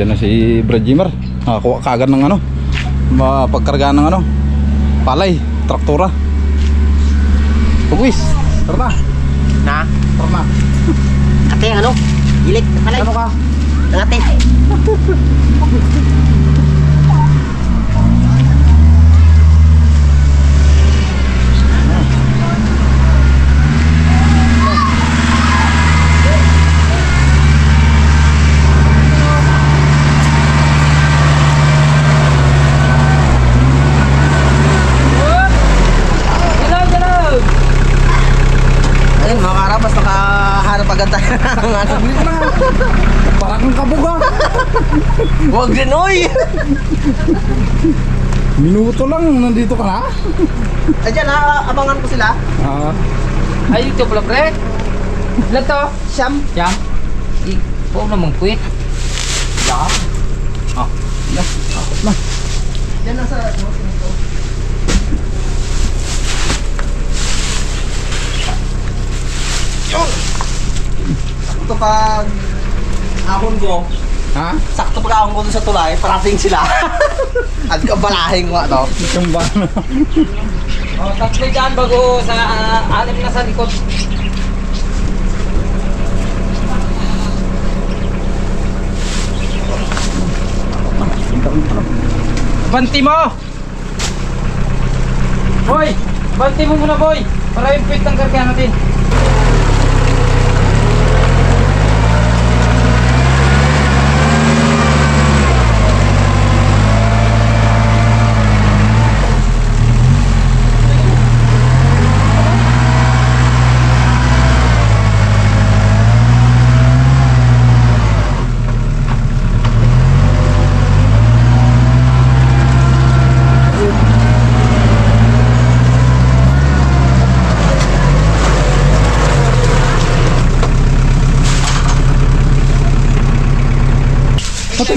Nandiyan na si Brad Jimmer. Nakakuha kagad ng ano. Mapagkarga ng ano. Palay. Traktora. Pagwis. Tara na. Na? Tara na. Ate, ano? Ilik, palay. Ano ka? Ang ate. Ayun, mga karabas, nakahanap agad tayo ng ano. Parang kang kabuga. Huwag din, oy! Minuto lang. Nandito ka na. Ayan, ha, abangan ko sila. Ah. Ay, ito pala pre. Ilan to? Siyam. Siyam. Ikaw namang quit. Siyam. Ah. Yan nasa, ano, Sakto pag ahon ko, Ha? sakto pag ahon ko dun sa tulay, parating sila. At kabalahin ko ano. Yung ba? Oh, tatlo dyan bago sa ah, anim na sa likod. Banti mo! Boy! Banti mo muna boy! Para yung pit ng karga natin.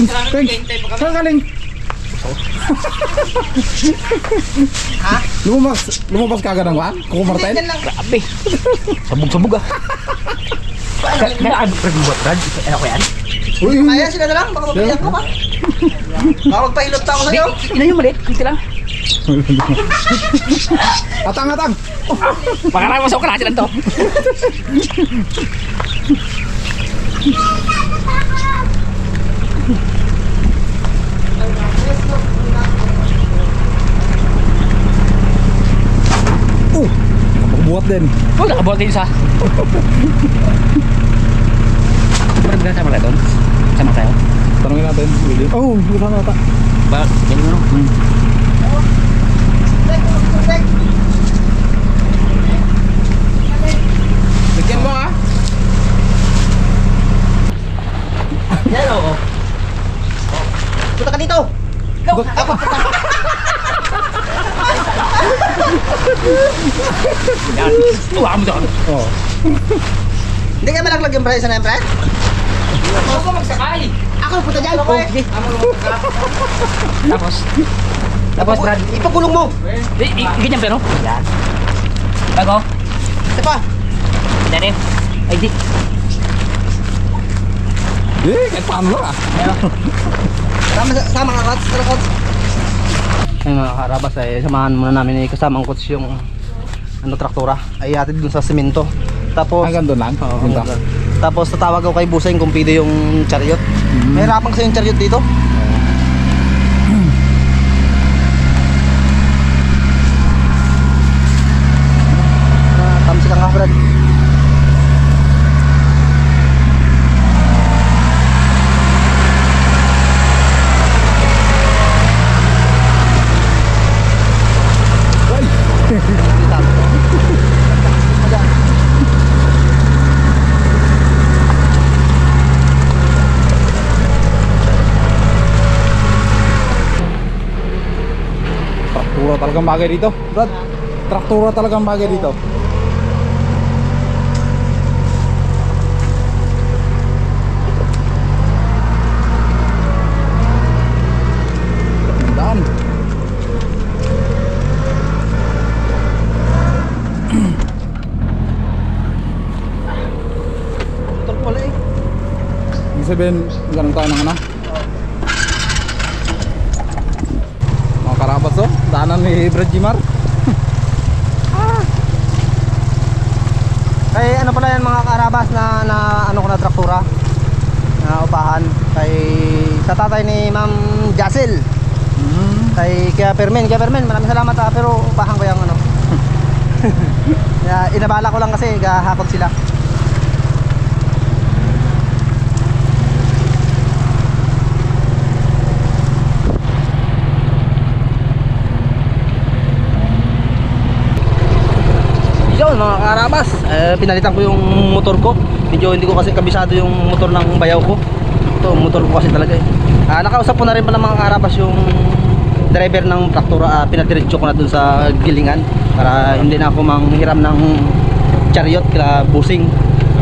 Pating, ting. Saan galing? Ha? Lumabas, lumabas ka agad ng wan? Kuko lang. Grabe! Sabog-sabog ah! Kaya ano rin buat Brad? Ano ko yan? Uy, yung... Kaya sila na lang, baka mapayak ko pa. Baka magpahilot pa ako sa'yo. Ilan yung maliit? Kunti lang. Atang, atang! Makarama sa ukrasya lang to. Kapagbuhat din. Oh, nakabuhat din isa. Parang ganda sama doon. Sama tayo. Tanungin natin. William. Oh, bukan na ata. Ba, ganyan mo. Hmm. Bigyan mo ah. Yan. Punta ka dito. Go. Ako. Yan. Tuwa mo doon. Oh. Hindi ka malaglag yung presyo na yung pre? Ako ka magsakay. Ako punta dyan. Ako eh. Tapos. Tapos, Brad. Ipakulong mo. Eh, eh, ganyan pero. Yan. Bago. Ito pa. Danin. Ay, di. Eh, kahit paano lang ah. Sama, sama nga kots. Tara kots. Ay mga karabas ay samahan muna namin ni kasamang coach yung ano traktora ay hatid dun sa semento. Tapos Hanggang doon lang. Oo, hanggang tapos tatawag ako kay Buseng kung pwede yung chariot. May hirapan kasi yung chariot dito. Ah, Tamsi ka nga, Brad. Traktura talagang bagay dito. Brad, traktura talagang bagay dito. Eh. Ibig sabihin, ganun tayo ng ano? Daanan ni Brad Jimar. Kay ano pala yan mga karabas na, na ano ko na traktura na upahan. Kay sa tatay ni Ma'am Jacel. Mm. kay kaya Permen. Kaya Permen maraming salamat ah, pero upahan ko yung ano. Inabala ko lang kasi gahakot sila Yun mga karabas, eh, pinalitan ko yung motor ko. Medyo hindi ko kasi kabisado yung motor ng bayaw ko. Ito, motor ko kasi talaga eh. Ah, nakausap ko na rin pala mga karabas yung driver ng traktora. Ah, pinadiretso ko na dun sa gilingan para hindi na ako manghiram ng chariot kila busing.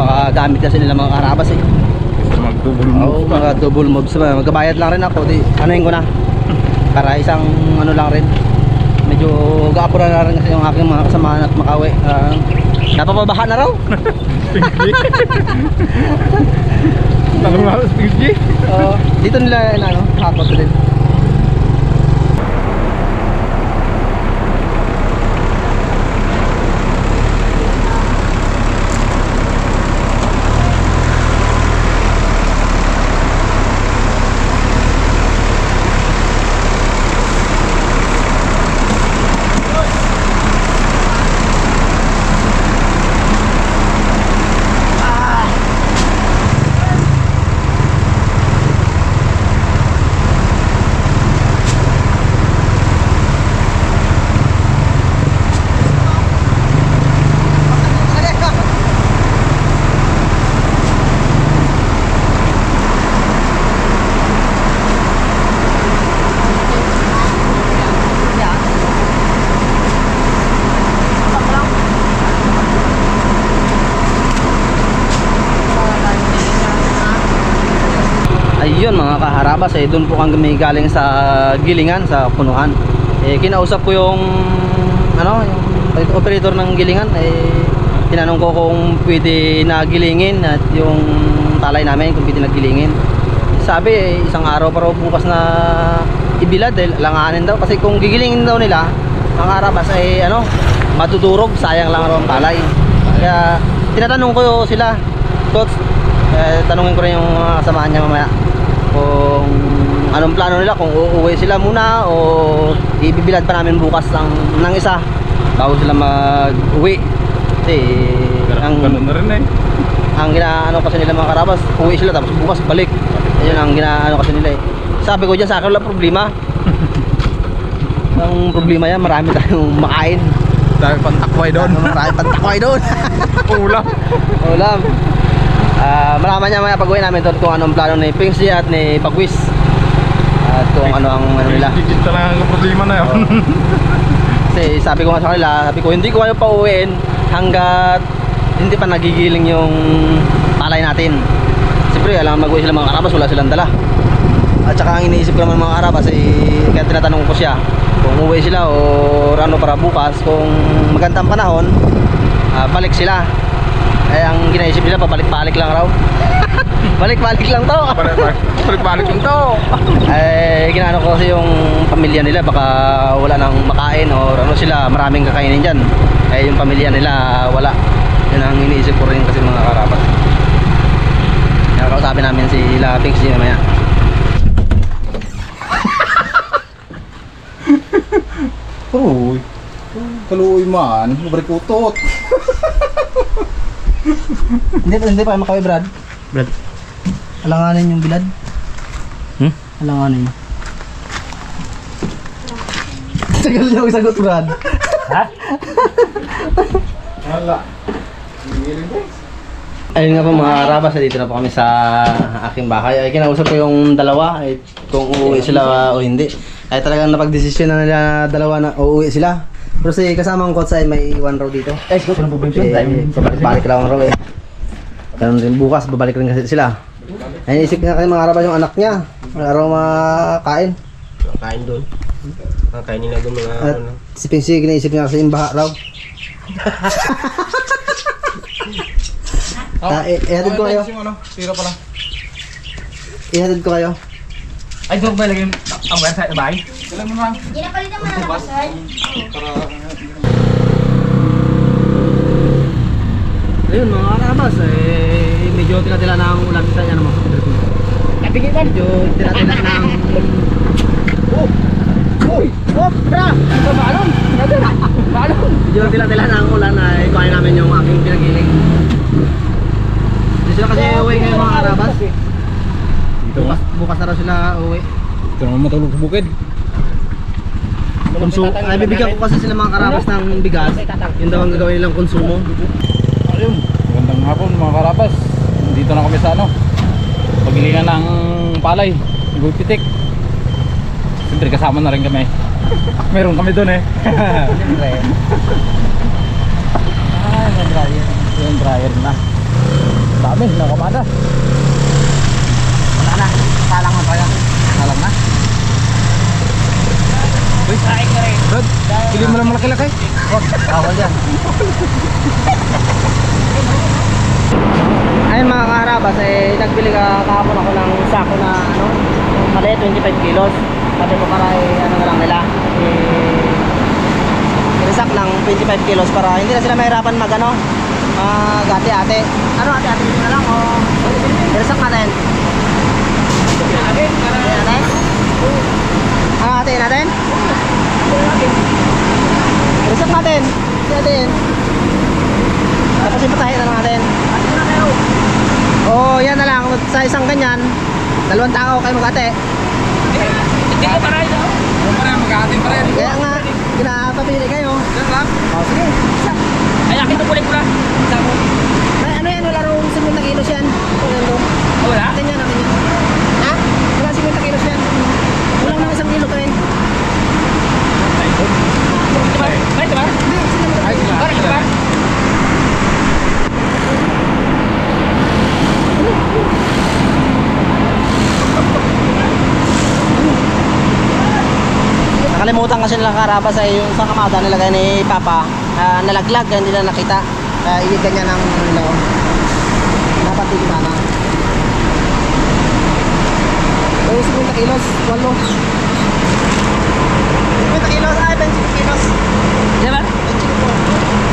Baka gamit kasi nila mga karabas eh. Mag-double Oo, mga double mobs. Magkabayad lang rin ako. Di, anuhin ko na. Para isang ano lang rin. Medyo gaapo na rin kasi yung aking mga kasamahan at makawi. Uh, napapabaha na raw. Talong na PG. Oo. dito nila ano, hakot din. Ayun mga kaharabas eh doon po kami galing sa Gilingan sa Punuan. Eh kinausap ko yung ano yung operator ng Gilingan eh tinanong ko kung pwede na gilingin at yung talay namin kung pwede na gilingin. Sabi eh, isang araw pa raw bukas na ibilad dahil langanin daw kasi kung gigilingin daw nila mga karabas ay ano matudurog sayang lang raw ang palay. Kaya tinatanong ko sila Coach, eh, tanungin ko rin yung mga kasamahan niya mamaya kung anong plano nila kung uuwi sila muna o ibibilad pa namin bukas ng, ng isa bago sila mag-uwi kasi ang, Ganun na rin eh. ang ginaano kasi nila mga karabas uwi sila tapos bukas balik yun ang ginaano kasi nila eh sabi ko dyan sa akin wala problema ang problema yan marami tayong makain Dahil pantakway doon. marami pantakway doon Ulam. Ulam. Ah, malaman niya maya pag-uwi namin doon kung anong plano ni Pingsy at ni Pagwis. At kung ano ang ano nila. Digit talaga ang problema na yun. Kasi sabi ko nga sa kanila, sabi ko hindi ko kayo pauwiin hanggat hindi pa nagigiling yung palay natin. Siyempre, alam mag-uwi sila mga karabas, wala silang dala. At saka ang iniisip ko naman mga karabas, eh, kaya tinatanong ko siya kung umuwi sila o ano para bukas, kung magandang panahon, ah, balik sila. Eh, ang ginaisip nila, pabalik-balik lang raw. balik-balik lang to. Balik-balik yung to. eh, ginano ko kasi yung pamilya nila baka wala nang makain o ano sila, maraming kakainin dyan. Eh, yung pamilya nila wala. Yun ang iniisip ko rin kasi mga karapat. Kaya kausapin namin si Lapix si mamaya. Uy. Kaluoy man. Mabalik utot. hindi pa, hindi pa makawi Brad. Brad. Alanganin yung bilad. Hmm? Alanganin. Tagal niya sagot Brad. Wala. Ayun nga po mga karabas, dito na po kami sa aking bahay. Ay, kinausap ko yung dalawa, ay, kung uuwi sila o hindi. Ay talagang napag-desisyon na nila dalawa na uuwi sila. Pero si kasamang kotsa ay may iwan raw dito. Eh, eh, babalik raw raw eh. Ganun rin bukas, babalik rin kasi sila. Ay, isip nga kasi mga karabas yung anak niya. Wala raw makain. Kain doon. Kakain nila doon mga At ano. si Pinsy, kinaisip niya kasi yung baha raw. Ah, eh, ihatid ko kayo. Yung ano, tira pa lang. Ihatid ko kayo. Ay, doon ba lagyan ang website na bahay? Kailan mo na? Ginapalitan mo na naman, sir. Ayun mga karabas, eh, medyo tila-tila na ang ulan sa yan naman. Kapingitan. Medyo tila-tila na ang... Oh! Uy! Oh, bra! Paano? Paano? Medyo tila-tila na ang ulan ay kuhain namin yung aking pinagiling. Hindi sila kasi uwi ngayon mga karabas. Dito Bukas, bukas na raw sila uwi. Ito naman matulog sa bukid. Konsu ay bibigyan ko kasi sila mga karabas ng bigas. Yun daw ang gagawin nilang konsumo. Ayun. Magandang hapon mga karapas. Dito na kami sa ano. Pagilingan ng palay. Ibupitik. Siyempre kasama na rin kami. Meron kami doon eh. Ah, may dryer. Yung dryer na. Dami, nakamada. Wala na. Salang mo tayo. Alam na. Uy, saing ka rin. Rod, pili mo lang malaki-laki. Bawal yan. Ayun mga karabas, eh, nagbili ka kahapon ako ng sako na ano, mali, 25 kilos. Sabi ko para eh, ano na lang nila, eh, irisak ng 25 kilos para hindi na sila mahirapan mag ano, mag ate-ate. Ano ate-ate na lang o irisak natin? Ate natin? Ate natin? Irisak natin. Si atin. Tapos ipatahin na natin. Oo, oh, yan na lang. Sa isang ganyan, dalawang tao kayo mag-ate. Hindi ko taray no? Ano pa rin, mag-aating pa rin. Kaya nga, pinapapili kayo. Yan lang. Oh, sige. Isa. Ay, akin to kulit ko na. Isa mo. May ano yan, wala rong 50 kilos yan. Wala? Atin yan, atin yan. Ha? Wala 50 kilos yan. Kulang ng isang kilo to eh. Diba? Ay, diba? Ay, diba? Nakalimutan kasi nila karabas ay yung isang kamada nilagay ni Papa ah, nalaglag hindi na nakita. Uh, ganyan ang ano. Dapat sana. Pero 50 kilos, walo. 50 kilos, ay 25 kilos. Diba? 25 po.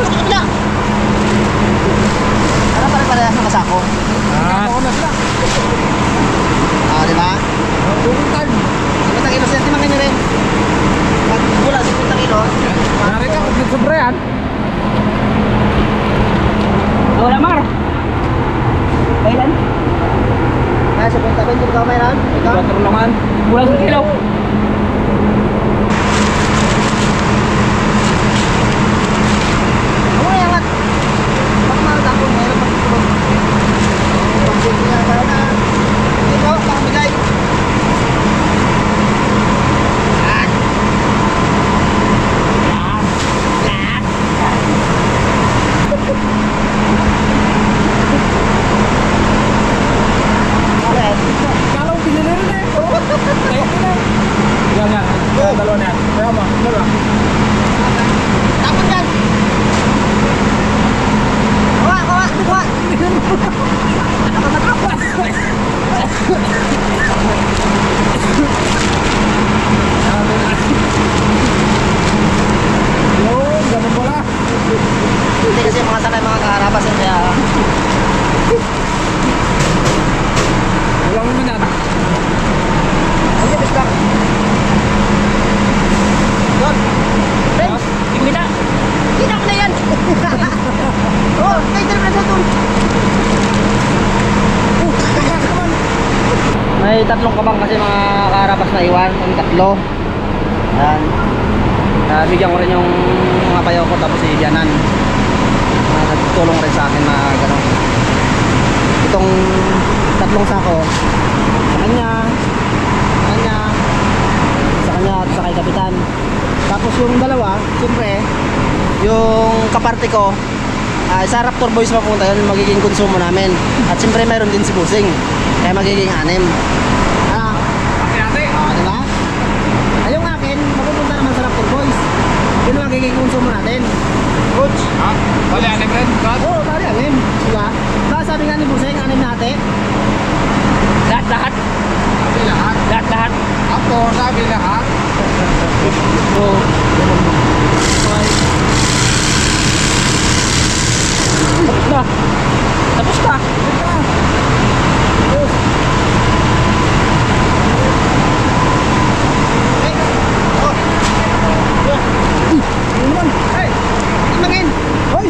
No, tatlong kabang kasi mga karapas na iwan, yung tatlo. Ayan. Uh, bigyan ko rin yung mga payaw ko tapos si Dianan. Uh, nagtulong rin sa akin na gano'n. Itong tatlong sako, sa kanya, sa kanya, sa kanya at sa kay Kapitan. Tapos yung dalawa, siyempre, yung kaparte ko, ah, sa Raptor Boys mapunta yun, magiging konsumo namin. At siyempre mayroon din si Busing. Kaya magiging anim. Ah, Ate ate. ah, di ba? Ay, yung akin, mapupunta naman sa Raptor Boys. Yun ang magiging konsumo natin. Coach? Ha? Bali ate friend. Kat. Oo, oh, pare, anim. Diba? Diba sabi nga ni Busing, anim natin? Lahat, lahat. Sabi lahat. Lahat, lahat. Apo, sabi lahat. Oo. Tapos na. Tapos na. Tingnan. Hoy!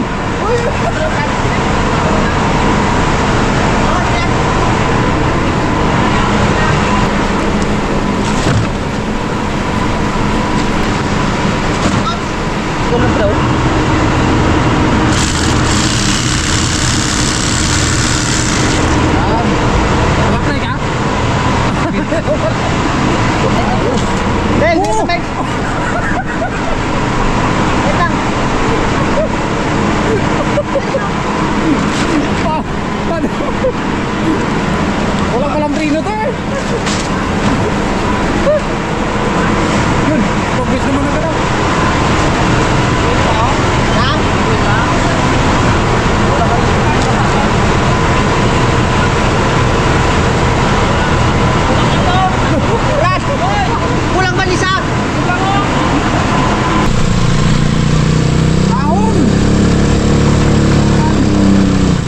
Tulog daw. Wala ka ka? Ben, Ben, Ben. Wait lang. Pa. Paano? Wala palang trino to eh. Yun. Pag-wish naman na gano'n. Brad! Kulang ba isa? Ahon!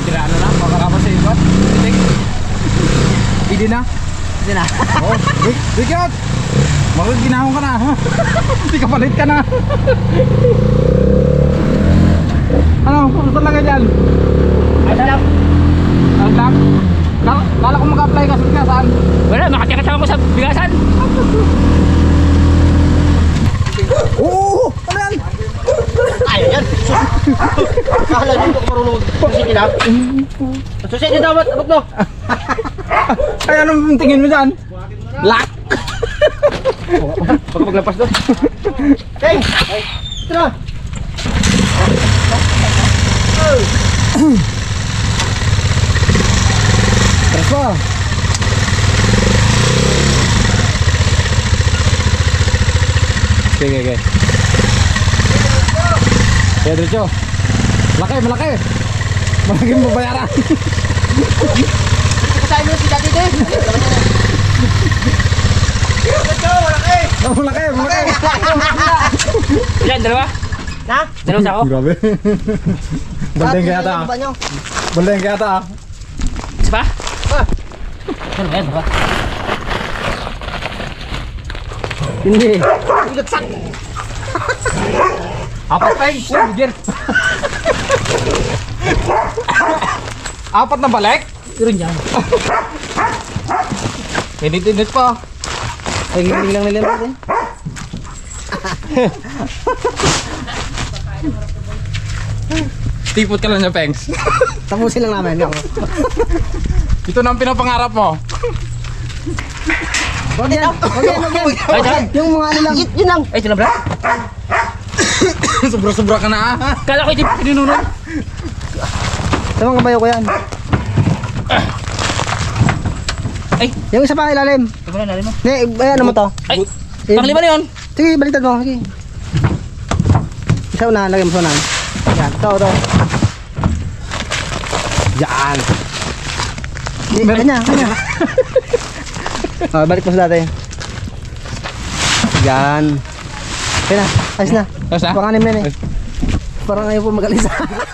Tirano na, makakapa sa iba. Pitik. Hindi na. Hindi na. Oh, wait, wait out! Bakit ginahon ka na? Hindi ka na. ano, ano talaga dyan? Ang lang? Kala, kala ko mag-apply ka sa saan? Wala, makakasama mo sa bigasan. Oo! Ano yan? Ayaw yan. Kala nyo kung marunong susikin ha? Susikin dapat, abot no? Ay, anong tingin mo dyan? Lock! Baka maglapas doon. Hey! Ito na! Tres pa! Sige, sige. Kaya diretso. Malaki, malaki! Malaki mo bayaran. Kasahin mo si Daddy din. Oh, malaki, malaki! Ilan, dalawa? Na? Dalawa sa ako? Grabe. Baldeng kaya ata. ah. Ba nyo? Baldeng kaya ata. ah. Isa pa? Ano ba yan, dalawa? Hindi. Apat pa yung Bigyan. Apat na balik? Pero yan. Init-init pa. Ay, giling lang nila natin. Tipot ka lang niya, Pengs. Tapusin lang namin. Ako. Ito na ang pinapangarap mo. Huwag yan. Huwag yan, huwag yan. Ay, dyan. Yung mga ano lang. Yun lang. Ay, sila bra? Sobra-sobra ka na ah. Kala ko hindi pinunod. Sa mga kabayo ko yan. Ay, Yung isa pa ilalim. ito na narin mo. Hindi, ay, ano mo to? Ay, panglima na yun. Sige, baliktad mo. Sige. Isa una, lagay mo sa unahan. Yan, ito, ito. Yan. Hindi, kanya, kanya. oh, balik mo sa dati. Yan. Okay na, ayos na. Ayos na? Panganim na yun eh. Parang ayaw po mag-alisa.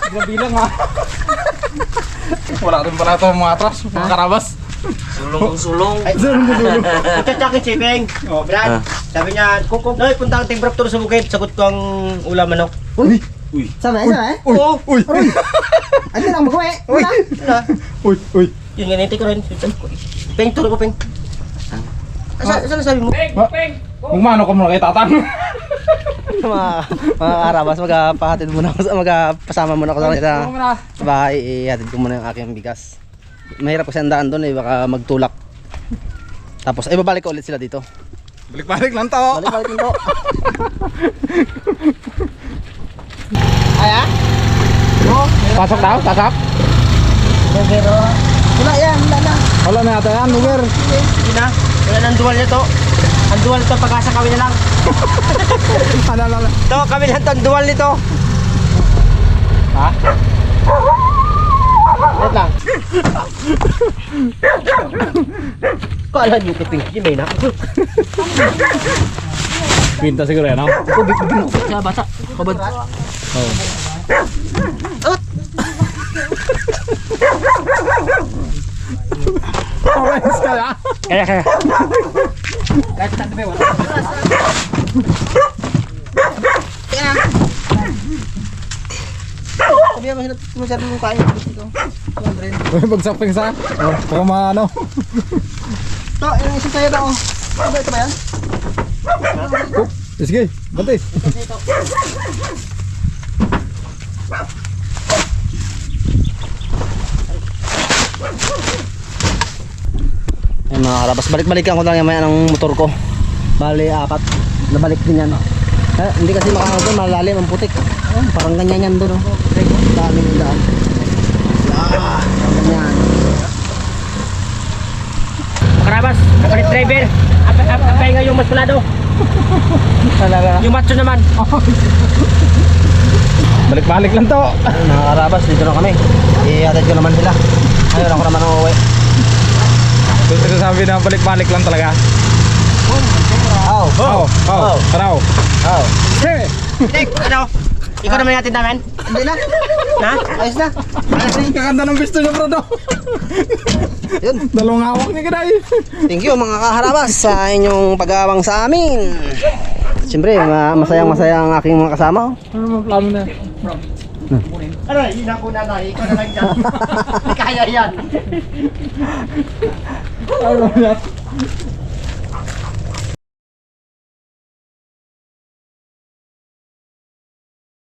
Grabe lang ah. Wala rin pala ito mga atras, mga karabas. Sulong-sulong. Chat-chakin si Peng. Oh, Brad. Sabi niya, kung kung Noy, punta ang Timbraktor sa bukid. Sagot ko ang ulam manok. Uy! Sabi, sabi. Uy, uy, Ano lang magawa eh. Wala. Na, uy, uy. yun nga, nintay ko rin. Peng, turo ko, Peng. Asa, saan sabi mo? Umano ka muna kay tatang. mga, mga karabas, magpahatid muna ako, sa- magpasama muna ako sa kanila sa bahay, ihatid ko muna yung aking bigas. Mahirap kasi ang daan doon eh, baka magtulak. Tapos, ay babalik ko ulit sila dito. Balik-balik lang to. Balik-balik dito. Pasok daw, pasok. Wala yan, wala na. Wala na yata yan, lugar. Sige na. Wala nang dual niya to. Ang dual to, pag-asa kami na lang. Ano, ano, ano. To, kami lang to, ang dual nito. Ha? Wait lang. Kala niyo kay Pinky, may na. Pinta siguro yan, no? Sa bata, kabad. Oo. Orange ka ya. Kaya, kaya. Sabi mo masyado mo kain dito. Uy, magsaping sa. Oh, para maano. To, yung isang tayo na oh. Ano ba ito ba yan? Sige, bantay. Ayun mga karabas, balik-balikan ko lang yung maya ng motor ko. Bali, apat. Nabalik din yan. Eh, hindi kasi makakagawa doon, malalim ang putik. Oh, parang ganyan yan doon. Oh. Dami ng daan. Ah, ganyan. Karabas, kapalit driver. Apa, apa, apa nga yung mas palado? Yung macho naman. Balik-balik lang to. Ayun, mga karabas, dito na kami. Ihatid ko naman sila. Ayun, ako naman uuwi. Gusto ko sabi na balik-balik lang talaga. Oh, Oh, oh, Oh. taraw. oh. Hey! Tek, ano? Ikaw naman natin namin? Hindi na. Na? Ayos na. Ang kaganda ng gusto niya, bro. Yun. Dalawang hawak ni Kaday. Thank you mga kaharabas sa inyong pag-aawang sa amin. Siyempre, ma- masayang masaya ang aking mga kasama. oh. Ano mo plano na? Ano, yun ako na na. Ikaw na lang dyan. Hindi kaya yan. Ano yan?